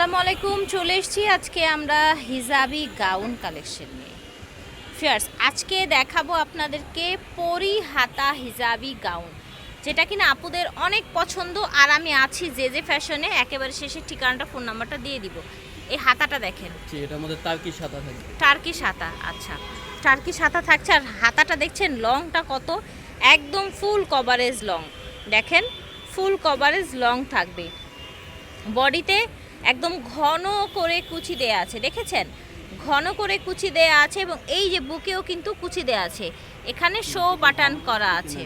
আসসালামু আলাইকুম চলে এসেছি আজকে আমরা হিজাবি গাউন কালেকশন নিয়ে। ফিয়ার্স আজকে দেখাবো আপনাদেরকে পরি হাতা হিজাবি গাউন যেটা কিনা আপুদের অনেক পছন্দ আর আমি আছি যে যে ফ্যাশনে একেবারে শেষের ঠিকানাটা ফোন নাম্বারটা দিয়ে দিব। এই হাতাটা দেখেন। এটার মধ্যে সাদা থাকবে। টার্কি হাতা আচ্ছা। টার্কি হাতা থাকছে আর হাতাটা দেখছেন লংটা কত? একদম ফুল কভারেজ লং দেখেন ফুল কভারেজ লং থাকবে। বডিতে একদম ঘন করে কুচি দেয়া আছে দেখেছেন? ঘন করে কুচি দেয়া আছে এবং এই যে বুকেও কিন্তু কুচি দেয়া আছে। এখানে শো বাটন করা আছে।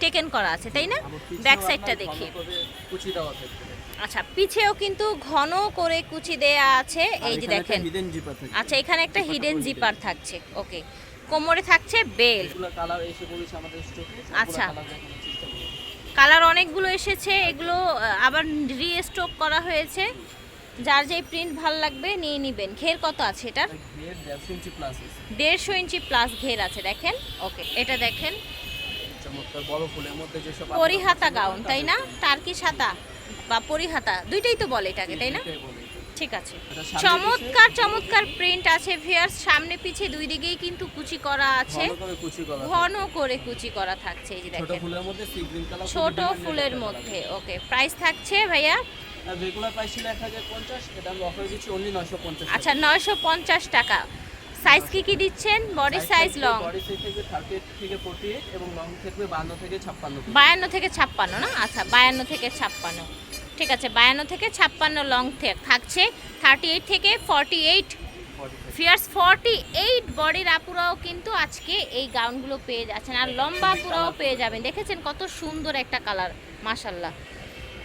টেকেন করা আছে তাই না? ব্যাক সাইডটা দেখি আচ্ছা পিছেও কিন্তু ঘন করে কুচি দেয়া আছে। এই যে দেখেন। আচ্ছা এখানে একটা হিডেন জিপার থাকছে। ওকে কোমরে থাকছে বেল। আচ্ছা। কালার অনেকগুলো এসেছে এগুলো আবার রিস্টক করা হয়েছে। যার যেই প্রিন্ট ভালো লাগবে নিয়ে নিবেন। ঘের কত আছে এটার? দেড়শো ইঞ্চি প্লাস ঘের আছে দেখেন। ওকে এটা দেখেন। পরিহাতা গাউন তাই না? টার্কি সাতা বা পরিহাতা? দুইটাই তো বলে এটাকে তাই না? ঠিক আছে। চমৎকার চমৎকার প্রিন্ট আছে ভিয়ার্স সামনে পিছে দুই দিকেই কিন্তু কুচি করা আছে। ঘন করে কুচি করা থাকছে এই যে দেখেন। ছোট ফুলের মধ্যে ওকে প্রাইস থাকছে ভাইয়া রেগুলার প্রাইস ছিল এক হাজার পঞ্চাশ এটা আমরা অফার দিচ্ছি অনলি নয়শো পঞ্চাশ আচ্ছা নয়শো পঞ্চাশ টাকা। সাইজ কি কি দিচ্ছেন? Body size long body size থেকে থার্টি এইট থেকে ফোর্টি এইট এবং লং থাকবে বান্ন থেকে ছাপ্পান্ন। বায়ান্ন থেকে ছাপ্পান্ন না? আচ্ছা বায়ান্ন থেকে ছাপ্পান্ন। ঠিক আছে বায়ান্ন থেকে ছাপ্পান্ন লং থাকছে। থার্টি এইট থেকে ফর্টি এইট ফিয়ার্স ফর্টি এইট বডির আপুরাও কিন্তু আজকে এই গাউনগুলো পেয়ে যাচ্ছেন। আর লম্বা আপুরাও পেয়ে যাবেন। দেখেছেন কত সুন্দর একটা কালার মাশাল্লাহ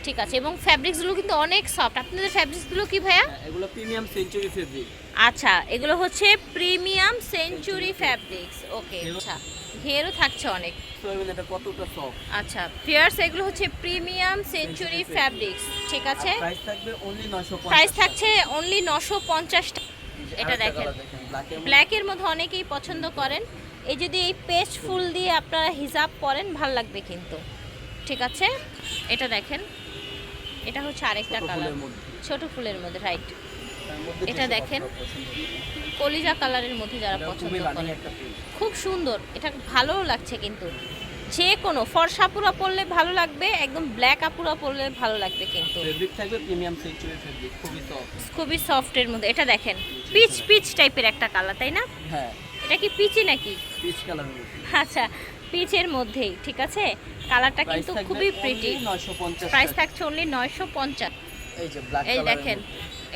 ঠিক আছে এবং ফ্যাব্রিক্সগুলো কিন্তু অনেক সফট আপনাদের ফ্যাব্রিক্সগুলো কি ভাইয়া? হ্যাঁ, এগুলো প্রিমিয়াম সেঞ্চুরি ফেব্রিক আচ্ছা এগুলো হচ্ছে প্রিমিয়াম সেঞ্চুরি ফ্যাব্রিক্স ওকে আচ্ছা। ঘেরও থাকছে অনেক। কতটা সফট আচ্ছা পিয়ার্স এগুলো হচ্ছে প্রিমিয়াম সেঞ্চুরি ফ্যাব্রিক্স ঠিক আছে? প্রাইস থাকবে অনলি নয়শো প্রাইস থাকছে অনলি নশো পঞ্চাশ এটা দেখেন। ব্ল্যাক ব্ল্যাকের মধ্যে। অনেকেই পছন্দ করেন। এই যদি এই পেস্ট ফুল দিয়ে আপনারা হিজাব পরেন ভালো লাগবে কিন্তু। ঠিক আছে? এটা দেখেন। এটা হচ্ছে আরেকটা কালার ছোট ফুলের মধ্যে রাইট এটা দেখেন। কলিজা কালারের মধ্যে যারা পছন্দ print। খুব সুন্দর এটা ভালোও লাগছে কিন্তু। যে কোনো ফর্সা আপুরা পরলে ভালো লাগবে একদম ব্ল্যাক আপুরা পরলে ভালো লাগবে কিন্তু। ফেব্রিক থাকবে প্রিমিয়াম সেঞ্চুরি ফেব্রিক খুবই সফট খুবই সফটের মধ্যে এটা দেখেন পিচ পিচ টাইপের একটা কালার তাই না? হ্যাঁ। এটা কি পিচি নাকি? পিচ কালার আচ্ছা পিচের মধ্যেই ঠিক আছে? কালারটা কিন্তু খুবই প্রিটি প্রাইস থাকছে অনলি নয়শো পঞ্চাশ। এই দেখেন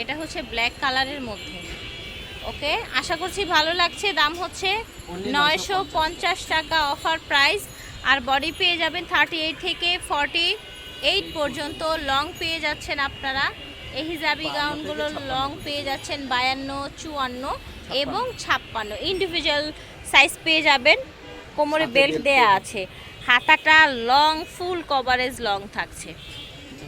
এটা হচ্ছে ব্ল্যাক কালারের মধ্যে। ওকে আশা করছি ভালো লাগছে। দাম হচ্ছে নয়শো পঞ্চাশ টাকা অফার প্রাইস আর বডি পেয়ে যাবেন থার্টি এইট থেকে ফর্টি এইট পর্যন্ত। লং পেয়ে যাচ্ছেন আপনারা। এই হিজাবি গাউনগুলো লং পেয়ে যাচ্ছেন বায়ান্ন চুয়ান্ন এবং ছাপ্পান্ন। ইন্ডিভিজুয়াল সাইজ পেয়ে যাবেন। কোমরে বেল্ট দেয়া আছে। হাতাটা লং ফুল কভারেজ লং থাকছে।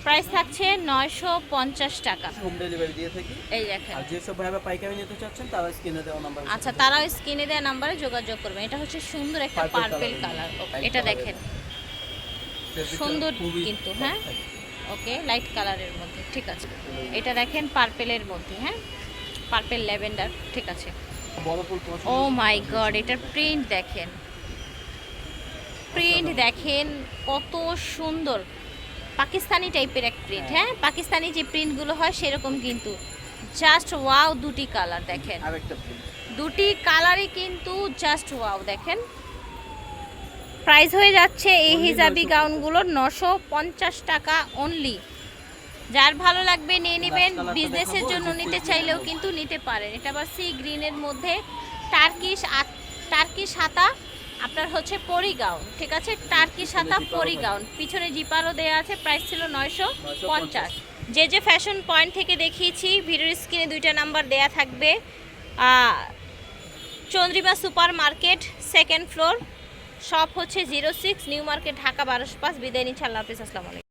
প্রাইস থাকছে নয়শো পঞ্চাশ টাকা। হোম ডেলিভারি দিয়ে থাকি। এই দেখেন। আর যেসব ভাইবা পাইকারি নিতে চাচ্ছেন তারা স্ক্রিনে দেওয়া নাম্বার আচ্ছা তারা স্ক্রিনে দেওয়া নাম্বারে যোগাযোগ করবেন। এটা হচ্ছে সুন্দর একটা পার্পেল কালার এটা দেখেন। সুন্দর কিন্তু, হ্যাঁ? ওকে লাইট কালারের মধ্যে ঠিক আছে। এটা দেখেন পার্পেলের মধ্যে হ্যাঁ? পার্পেল ল্যাভেন্ডার ঠিক আছে। ও মাই গড এটার প্রিন্ট দেখেন। প্রিন্ট দেখেন কত সুন্দর। পাকিস্তানি টাইপের এক প্রিন্ট হ্যাঁ। পাকিস্তানি যে প্রিন্টগুলো হয় সেরকম কিন্তু। জাস্ট ওয়াও দুটি কালার দেখেন। দুটি কালারই কিন্তু জাস্ট ওয়াও দেখেন। প্রাইস হয়ে যাচ্ছে এই হিজাবি 950 গাউনগুলো নশো পঞ্চাশ টাকা অনলি যার ভালো লাগবে নিয়ে নেবেন। বিজনেসের জন্য নিতে চাইলেও কিন্তু নিতে পারেন। এটা আবার সি গ্রিনের মধ্যে। টার্কিশ টার্কিশ হাতা। আপনার হচ্ছে পরিগাউন ঠিক আছে? টার্কি সাদা পরিগাউন। পরি গাউন পিছনে জিপারও দেওয়া আছে প্রাইস ছিল নয়শো পঞ্চাশ। যে যে ফ্যাশন পয়েন্ট থেকে দেখিয়েছি ভিডিওর স্ক্রিনে দুইটা নাম্বার দেয়া থাকবে। Chandrima super market second floor shop হচ্ছে zero six new market Dhaka বারোশো পাঁচ। বিদায় নিচ্ছে আল্লাহ হাফিজ আসসালামু আলাইকুম।